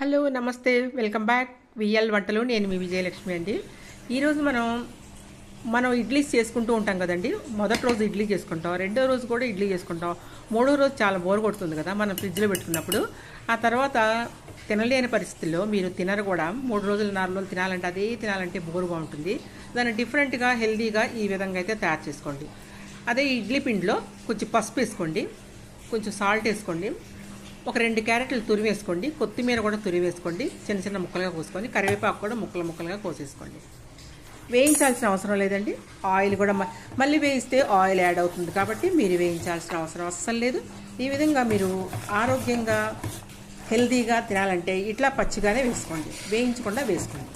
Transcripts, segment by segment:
Hello నమస్తే. Welcome back. VL వంటలు. నేను మీ విజయలక్ష్మి అండి. ఈరోజు మనం మనం ఇడ్లీస్ చేసుకుంటూ ఉంటాం కదండి. మొదటి రోజు ఇడ్లీ చేసుకుంటాం. రెండో రోజు కూడా ఇడ్లీ చేసుకుంటాం. మూడో రోజు చాలా బోర్ కొడుతుంది కదా మనం ఫ్రిడ్జ్లో పెట్టుకున్నప్పుడు. ఆ తర్వాత తినలేని పరిస్థితుల్లో మీరు తినరు కూడా. మూడు రోజులు నాలుగు రోజులు తినాలంటే అదే తినాలంటే బోరుగా ఉంటుంది. దాన్ని డిఫరెంట్గా హెల్దీగా ఈ విధంగా అయితే తయారు చేసుకోండి. అదే ఇడ్లీ పిండిలో కొంచెం పసుపు వేసుకోండి. కొంచెం సాల్ట్ వేసుకోండి. ఒక రెండు క్యారెట్లు తురివేసుకోండి. కొత్తిమీర కూడా తురివేసుకోండి. చిన్న చిన్న ముక్కలుగా కోసుకొని కరివేపాకు కూడా ముక్కలు ముక్కలుగా కోసేసుకోండి. వేయించాల్సిన అవసరం లేదండి. ఆయిల్ కూడా మ- మళ్ళీ వేయిస్తే ఆయిల్ యాడ్ అవుతుంది కాబట్టి మీరు వేయించాల్సిన అవసరం అస్సలు లేదు. ఈ విధంగా మీరు ఆరోగ్యంగా హెల్తీగా తినాలంటే ఇట్లా పచ్చిగానే వేసుకోండి. వేయించకుండా వేసుకోండి.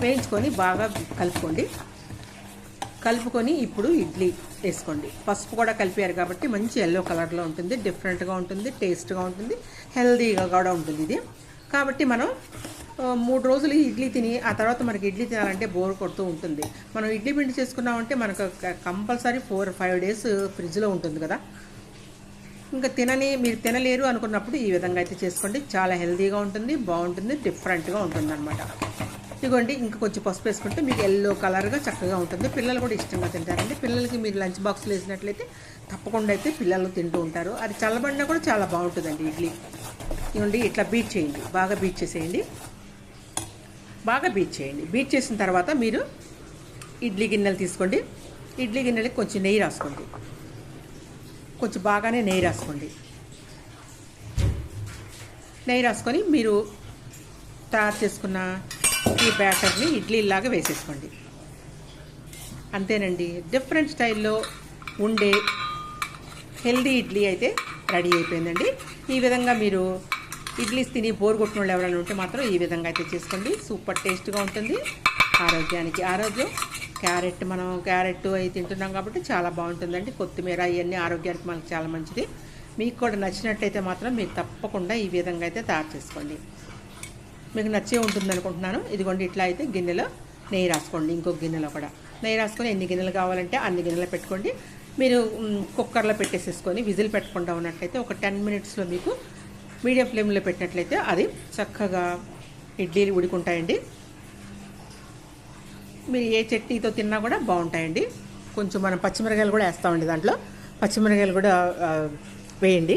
వేయించుకొని బాగా కలుపుకోండి. కలుపుకొని ఇప్పుడు ఇడ్లీ వేసుకోండి. పసుపు కూడా కలిపారు కాబట్టి మంచి ఎల్లో కలర్లో ఉంటుంది. డిఫరెంట్గా ఉంటుంది టేస్ట్గా ఉంటుంది హెల్తీగా కూడా ఉంటుంది ఇది. కాబట్టి మనం మూడు రోజులు ఇడ్లీ తిని ఆ తర్వాత మనకి ఇడ్లీ తినాలంటే బోర్ కొడుతూ ఉంటుంది. మనం ఇడ్లీ పిండి చేసుకున్నామంటే మనకు కంపల్సరీ ఫోర్ ఫైవ్ డేస్ ఫ్రిడ్జ్లో ఉంటుంది కదా. ఇంకా తినని మీరు తినలేరు అనుకున్నప్పుడు ఈ విధంగా అయితే చేసుకోండి. చాలా హెల్తీగా ఉంటుంది బాగుంటుంది డిఫరెంట్గా ఉంటుంది అనమాట ఇదిగోండి ఇంకా కొంచెం పసుపు వేసుకుంటే మీకు ఎల్లో కలర్గా చక్కగా ఉంటుంది. పిల్లలు కూడా ఇష్టంగా తింటారండి. పిల్లలకి మీరు లంచ్ బాక్స్లో వేసినట్లయితే తప్పకుండా అయితే పిల్లలు తింటూ ఉంటారు. అది చల్లబడినా కూడా చాలా బాగుంటుందండి ఇడ్లీ. ఇదిగోండి ఇట్లా బీట్ చేయండి. బాగా బీట్ చేసేయండి. బాగా బీట్ చేయండి. బీట్ చేసిన తర్వాత మీరు ఇడ్లీ గిన్నెలు తీసుకోండి. ఇడ్లీ గిన్నెలకి కొంచెం నెయ్యి రాసుకోండి. కొంచెం బాగానే నెయ్యి రాసుకోండి. నెయ్యి రాసుకొని మీరు తయారు చేసుకున్న ఈ బ్యాటర్ని ఇడ్లీలాగా వేసేసుకోండి. అంతేనండి. డిఫరెంట్ స్టైల్లో ఉండే హెల్దీ ఇడ్లీ అయితే రెడీ అయిపోయిందండి. ఈ విధంగా మీరు ఇడ్లీస్ తిని బోర్ కొట్టిన వాళ్ళు ఎవరైనా ఉంటే మాత్రం ఈ విధంగా అయితే చేసుకోండి. సూపర్ టేస్ట్గా ఉంటుంది. ఆరోగ్యానికి ఆరోగ్యం. క్యారెట్ మనం క్యారెట్ అవి తింటున్నాం కాబట్టి చాలా బాగుంటుందండి. కొత్తిమీర ఇవన్నీ ఆరోగ్యానికి మనకు చాలా మంచిది. మీకు కూడా నచ్చినట్టయితే మాత్రం మీరు తప్పకుండా ఈ విధంగా అయితే తయారు చేసుకోండి. మీకు నచ్చే ఉంటుంది అనుకుంటున్నాను. ఇదిగోండి ఇట్లా అయితే గిన్నెలో నెయ్యి రాసుకోండి. ఇంకొక గిన్నెలో కూడా. నెయ్యి రాసుకొని ఎన్ని గిన్నెలు కావాలంటే అన్ని గిన్నెలు పెట్టుకోండి. మీరు కుక్కర్లో పెట్టేసేసుకొని విజిల్ పెట్టకుండా ఉన్నట్లయితే ఒక టెన్ మినిట్స్లో మీకు మీడియం ఫ్లేమ్లో పెట్టినట్లయితే అది చక్కగా ఇడ్లీలు ఉడుకుంటాయండి. మీరు ఏ చట్నీతో తిన్నా కూడా బాగుంటాయండి. కొంచెం మనం పచ్చిమిరకాయలు కూడా వేస్తామండి దాంట్లో. పచ్చిమిరకాయలు కూడా వేయండి.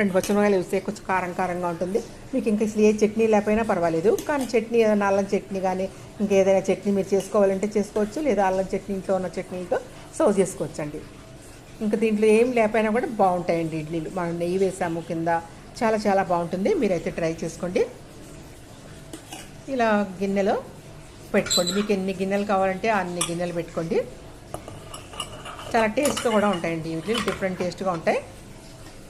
రెండు పచ్చిమిరకాయలు వేస్తే కొంచెం కారం కారంగా ఉంటుంది. మీకు ఇంకా అసలు ఏ చట్నీ లేకపోయినా పర్వాలేదు. కానీ చట్నీ ఏదైనా అల్లం చట్నీ కానీ ఇంకేదైనా చట్నీ మీరు చేసుకోవాలంటే చేసుకోవచ్చు. లేదా అల్లం చట్నీ ఇంట్లో ఉన్న చట్నీతో సర్వ్ చేసుకోవచ్చు అండి ఇంకా దీంట్లో ఏం లేకపోయినా కూడా బాగుంటాయండి ఇడ్లీలు. మనం నెయ్యి వేసాము కింద. చాలా చాలా బాగుంటుంది. మీరైతే ట్రై చేసుకోండి. ఇలా గిన్నెలో పెట్టుకోండి. మీకు ఎన్ని గిన్నెలు కావాలంటే అన్ని గిన్నెలు పెట్టుకోండి. చాలా టేస్ట్గా కూడా ఉంటాయండి ఇడ్లీ డిఫరెంట్ టేస్ట్గా ఉంటాయి.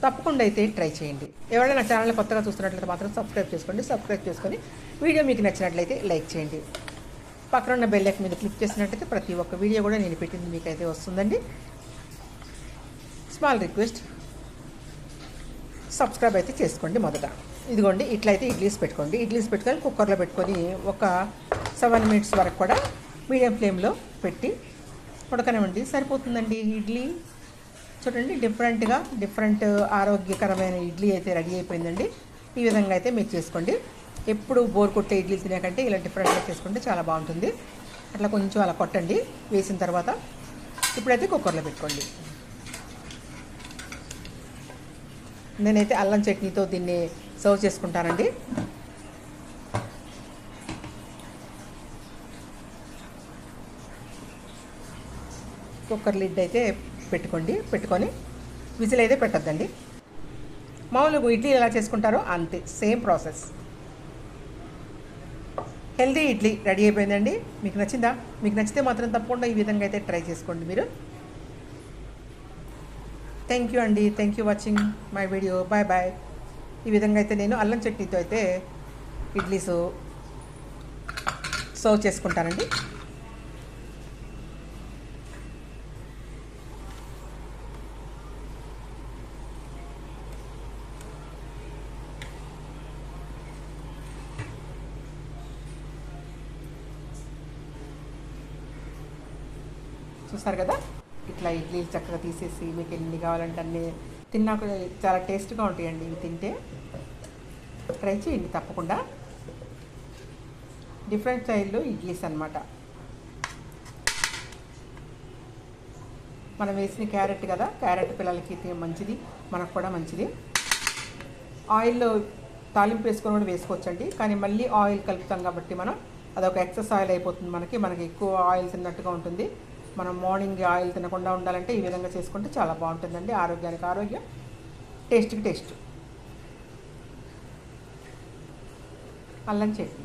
తప్పకుండా అయితే ట్రై చేయండి. ఎవరైనా నా ఛానల్ కొత్తగా చూస్తున్నట్లయితే మాత్రం సబ్స్క్రైబ్ చేసుకోండి సబ్స్క్రైబ్ చేసుకొని వీడియో మీకు నచ్చినట్లయితే లైక్ చేయండి. పక్కన ఉన్న బెల్ మీద క్లిక్ చేసినట్లయితే ప్రతి ఒక్క వీడియో కూడా నేను పెట్టింది మీకైతే వస్తుందండి. స్మాల్ రిక్వెస్ట్ సబ్స్క్రైబ్ అయితే చేసుకోండి మొదట. ఇదిగోండి ఇట్లయితే ఇడ్లీస్ పెట్టుకోండి. ఇడ్లీస్ పెట్టుకొని కుక్కర్లో పెట్టుకొని ఒక సెవెన్ మినిట్స్ వరకు కూడా మీడియం ఫ్లేమ్లో పెట్టి ఉడకనివ్వండి. సరిపోతుందండి ఇడ్లీ? చూడండి డిఫరెంట్గా డిఫరెంట్ uh, ఆరోగ్యకరమైన ఇడ్లీ అయితే రెడీ అయిపోయిందండి. ఈ విధంగా అయితే మీరు చేసుకోండి. ఎప్పుడు బోర్ కొట్టే ఇడ్లీ తినేకంటే ఇలా డిఫరెంట్గా చేసుకుంటే చాలా బాగుంటుంది. అట్లా కొంచెం అలా కొట్టండి. వేసిన తర్వాత ఇప్పుడైతే కుక్కర్లో పెట్టుకోండి. నేనైతే అల్లం చట్నీతో దీన్ని సర్వ్ చేసుకుంటానండి. కుక్కర్ లిడ్ అయితే పెట్టుకోండి పెట్టుకొని విజిల్ అయితే పెట్టద్దండి. మామూలుగా ఇడ్లీ ఎలా చేసుకుంటారో అంతే same process. Healthy idli ready అయిపోయిందండి. మీకు నచ్చిందా? మీకు నచ్చితే మాత్రం తప్పకుండా ఈ విధంగా అయితే ట్రై చేసుకోండి మీరు. థ్యాంక్ యూ అండి. Thank you watching my video bye bye ఈ విధంగా అయితే నేను అల్లం చట్నీతో అయితే ఇడ్లీస్ సర్వ్ చేసుకుంటానండి. చూసారు కదా? ఇట్లా ఇడ్లీలు చక్కగా తీసేసి మీకు ఎన్ని కావాలంటే అన్ని తిన్నా చాలా టేస్ట్గా ఉంటాయండి ఇవి తింటే. ట్రై చేయండి తప్పకుండా. డిఫరెంట్ స్టైల్లో ఇడ్లీస్ అనమాట మనం వేసిన క్యారెట్ కదా? క్యారెట్ పిల్లలకి మంచిది మనకు కూడా మంచిది. ఆయిల్లో తాలింపు వేసుకొని కూడా వేసుకోవచ్చండి. కానీ మళ్ళీ ఆయిల్ కలుపుతాం కాబట్టి మనం అదొక ఎక్సెస్ ఆయిల్ అయిపోతుంది మనకి. మనకి ఎక్కువ ఆయిల్ తిన్నట్టుగా ఉంటుంది. మనం మార్నింగ్ ఆయిల్ తినకుండా ఉండాలంటే ఈ విధంగా చేసుకుంటే చాలా బాగుంటుందండి. ఆరోగ్యానికి ఆరోగ్యం టేస్ట్కి టేస్ట్. అల్లం చట్నీ.